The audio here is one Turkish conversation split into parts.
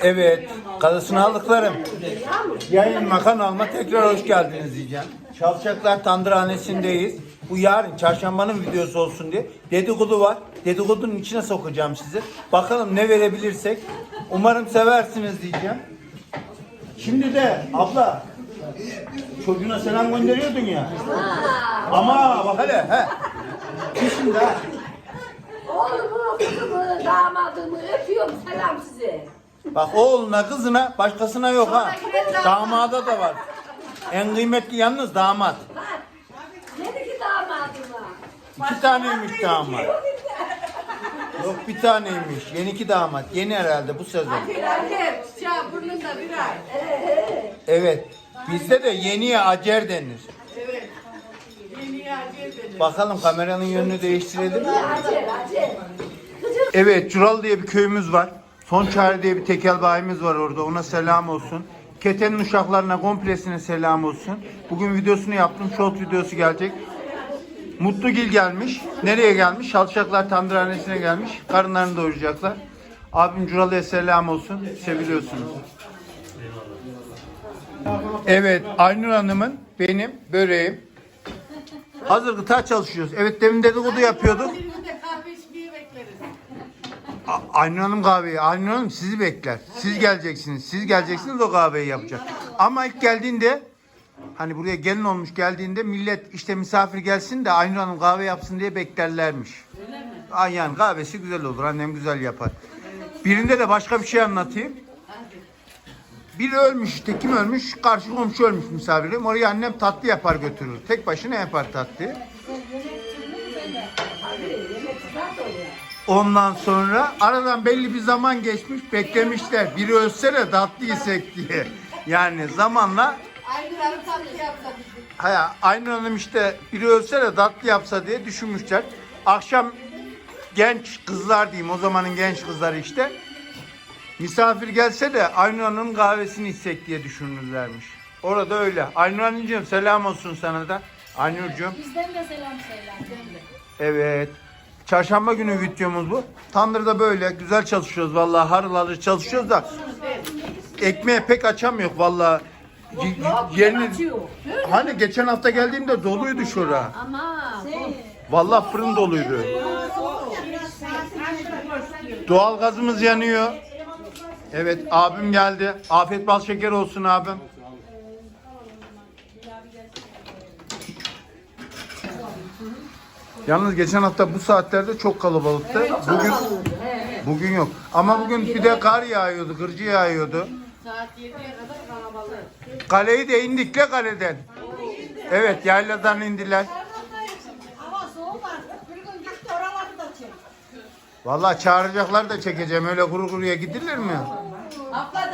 Evet, kadısını aldıklarım. Yayınıma kanalıma tekrar hoş geldiniz diyeceğim. Çalçaklar Tandırhanesi'ndeyiz. Bu yarın çarşambanın videosu olsun diye. Dedikodu var. Dedikodunun içine sokacağım sizi. Bakalım ne verebilirsek. Umarım seversiniz diyeceğim. Şimdi de abla çocuğuna selam gönderiyordun ya. Ama bak hele he. Şimdi ha. Oğlumu, kızımı, damadımı öpüyorum. Selam size. Bak oğluna kızına başkasına yok ha. Damada da var. En kıymetli yalnız damat. Dedi ki damadıma. İki taneymiş damat. Yok bir taneymiş. Yeni iki damat. Yeni herhalde bu sezon. Hep. Çağ burnunda bir ay. Evet. Bizde de yeniye acer denir. Evet. Yeni acil dedi. Bakalım kameranın yönünü değiştirelim. Acel, acel. Evet Cural diye bir köyümüz var. Son Çare diye bir tekel bayimiz var orada. Ona selam olsun. Ketenin uşaklarına komplesine selam olsun. Bugün videosunu yaptım. Short videosu gelecek. Mutlugil gelmiş. Nereye gelmiş? Şalçaklar Tandırhanesi'ne gelmiş. Karınlarını doyuracaklar. Abim Curalı'ya selam olsun. Seviliyorsunuz. Evet Aynur Hanım'ın benim böreğim. Hazır gıta çalışıyoruz. Evet demin dedikodu yapıyorduk. Kahve içmeyi bekleriz. A- Aynur Hanım kahveyi. Aynur Hanım sizi bekler. Siz geleceksiniz. Siz geleceksiniz o kahveyi yapacak. Ama ilk geldiğinde hani buraya gelin olmuş geldiğinde millet işte misafir gelsin de Aynur Hanım kahve yapsın diye beklerlermiş. Ay yani kahvesi güzel olur. Annem güzel yapar. Birinde de başka bir şey anlatayım. Biri ölmüş işte kim ölmüş? Karşı komşu ölmüş misafirim. Oraya annem tatlı yapar götürür. Tek başına yapar tatlıyı. Ondan sonra aradan belli bir zaman geçmiş beklemişler. Biri ölse de tatlı yesek diye. Yani zamanla Aynı arı tatlı yapsa haya, Aynur Hanım işte biri ölse de tatlı yapsa diye düşünmüşler. Akşam genç kızlar diyeyim o zamanın genç kızları işte. Misafir gelse de Aynur Hanım'ın kahvesini içsek diye düşünürlermiş. Orada öyle. Aynur Hanımcığım selam olsun sana da. Aynur'cığım. Bizden de selam söyle. Evet. Çarşamba günü videomuz bu. Tandırda böyle güzel çalışıyoruz vallahi harıl harıl çalışıyoruz da ekmeğe pek açamıyor vallahi. Yerini hani geçen hafta geldiğimde doluydu şura. Ama Vallahi fırın doluydu. Doğal gazımız yanıyor. Evet abim geldi. Afiyet bal şeker olsun abim. Yalnız geçen hafta bu saatlerde çok kalabalıktı. Bugün bugün yok. Ama bugün bir de kar yağıyordu, gırcı yağıyordu. Saat 7'ye kadar kalabalık. Kaleyi de indikle kaleden. Evet yayladan indiler. Hava soğuk artık. Bir gün gitti oraları da çek. Vallahi çağıracaklar da çekeceğim. Öyle kuru kuruya gidilir mi? Abla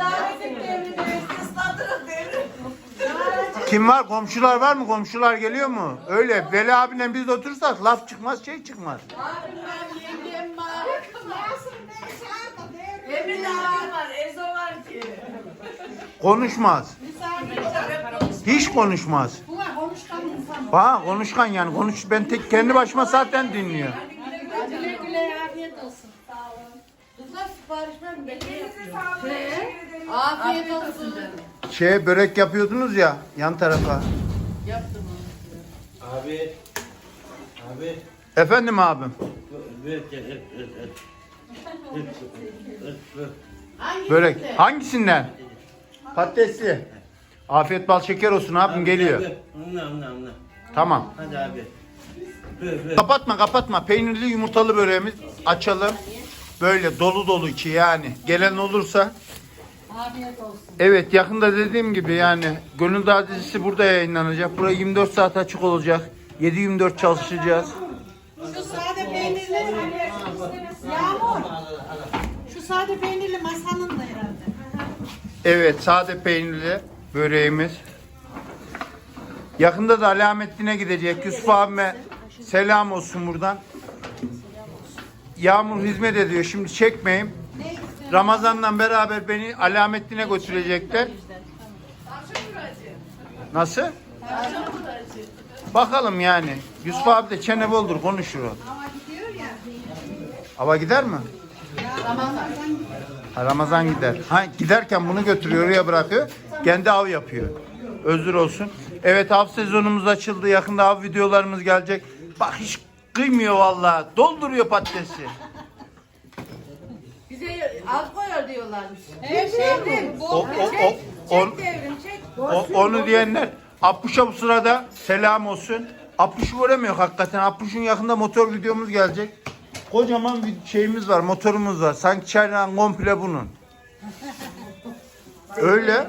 Kim var? Komşular var mı? Komşular geliyor mu? Öyle. Veli abiyle biz de oturursak laf çıkmaz, şey çıkmaz. Abim var, yengem var. Nasıl ne saat o devri. Emin abim var, Ezo var ki. Konuşmaz. Hiç konuşmaz. Buna konuşkan insan. Ha konuşkan yani. Konuş ben tek kendi başıma zaten dinliyor. Güle güle afiyet olsun. Kızlar sipariş verin, belli yapıyor. Afiyet olsun. Şey börek yapıyordunuz ya yan tarafa. Yaptım onu. Abi, abi, Efendim abim. Börek. Hangisinden? Patatesli. Afiyet bal şeker olsun abim Abi, geliyor. Onunla, onunla, onunla. Tamam. Hadi abi. Kapatma kapatma. Peynirli yumurtalı böreğimiz açalım. Böyle dolu dolu içi yani. Gelen olursa. Afiyet olsun. Evet yakında dediğim gibi yani Gönül Dağı dizisi burada yayınlanacak. Buraya 24 saat açık olacak. 7-24 çalışacağız. Şu sade peynirli Yağmur. Şu sade peynirli masanın da herhalde. Evet sade peynirli böreğimiz. Yakında da Alamettin'e gidecek. Yusuf abime selam olsun buradan. Yağmur hizmet ediyor. Şimdi çekmeyeyim. Ramazan'la beraber beni Alamettin'e götürecekler. Nasıl? Bakalım yani. Yusuf abi de çene boldur konuşur o. Hava gider mi? Ha, Ramazan gider. Ha, giderken bunu götürüyor oraya bırakıyor. Kendi av yapıyor. Özür olsun. Evet av sezonumuz açıldı. Yakında av videolarımız gelecek. Bak hiç kıymıyor vallahi. Dolduruyor patatesi. Az koyar diyorlarmış. Evet, Devrim. O, o, o, Çek, on- çek devrim çek. o- onu diyenler Appuş'a bu sırada selam olsun. Appuş'u göremiyor hakikaten. Appuş'un yakında motor videomuz gelecek. Kocaman bir şeyimiz var, motorumuz var. Sanki çaylan komple bunun. Öyle.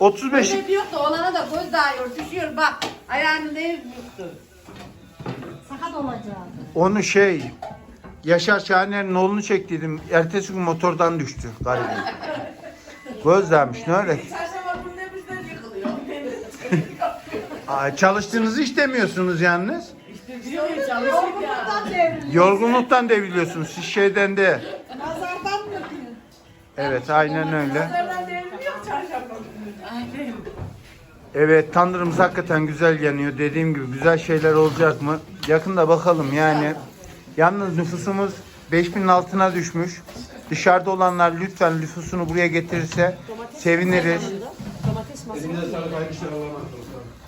35 Öyle diyor da olana da göz dağıyor, düşüyor bak. Ayağını değil yuttu. Sakat olacak. Onu şey Yaşar Şahaner'in oğlunu çektiydim. Ertesi gün motordan düştü galiba. Gözlemiş ne öyle. Çarşamba günü bizden yıkılıyor. Aa, çalıştığınızı istemiyorsunuz yalnız. Diyor ya çalışıyor ya. Buradan devrildi. Yorgunluktan devriliyorsunuz. Siz şeyden de. Nazardan mı? Evet aynen öyle. Pazardan devriliyor çarşamba günü. Evet tandırımız hakikaten güzel yanıyor. Dediğim gibi güzel şeyler olacak mı? Yakında bakalım yani. Yalnız nüfusumuz 5000'in altına düşmüş. Dışarıda olanlar lütfen nüfusunu buraya getirirse seviniriz.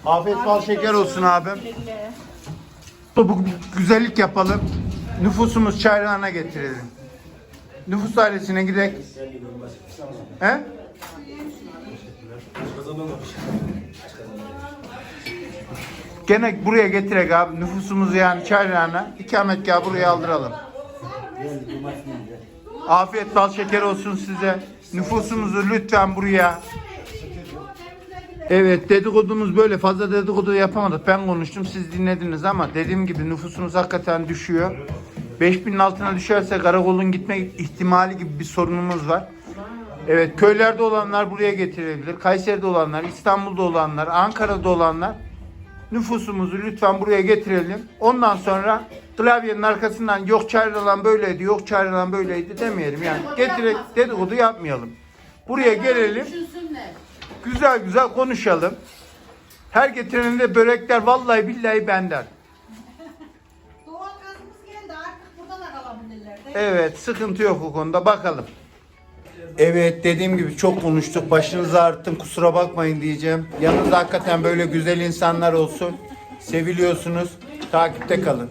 Afiyet bal şeker olsun abim. Bu güzellik yapalım. Nüfusumuz çayrağına getirelim. Nüfus dairesine gidelim. He? Gene buraya getirek abi nüfusumuzu yani çayrağına ikametgahı buraya aldıralım. Afiyet bal şeker olsun size. Nüfusumuzu lütfen buraya. Evet dedikodumuz böyle fazla dedikodu yapamadık. Ben konuştum siz dinlediniz ama dediğim gibi nüfusumuz hakikaten düşüyor. 5000'in altına düşerse karakolun gitme ihtimali gibi bir sorunumuz var. Evet köylerde olanlar buraya getirilebilir. Kayseri'de olanlar, İstanbul'da olanlar, Ankara'da olanlar nüfusumuzu lütfen buraya getirelim. Ondan sonra klavyenin arkasından yok çağrılan böyleydi, yok çağrılan böyleydi demeyelim. Yani getirek dedikodu yapmayalım. Buraya gelelim. Güzel güzel konuşalım. Her getireninde börekler vallahi billahi benden. Evet sıkıntı yok o konuda bakalım. Evet dediğim gibi çok konuştuk. Başınızı ağrıttım kusura bakmayın diyeceğim. Yanınızda hakikaten böyle güzel insanlar olsun. Seviliyorsunuz. Takipte kalın.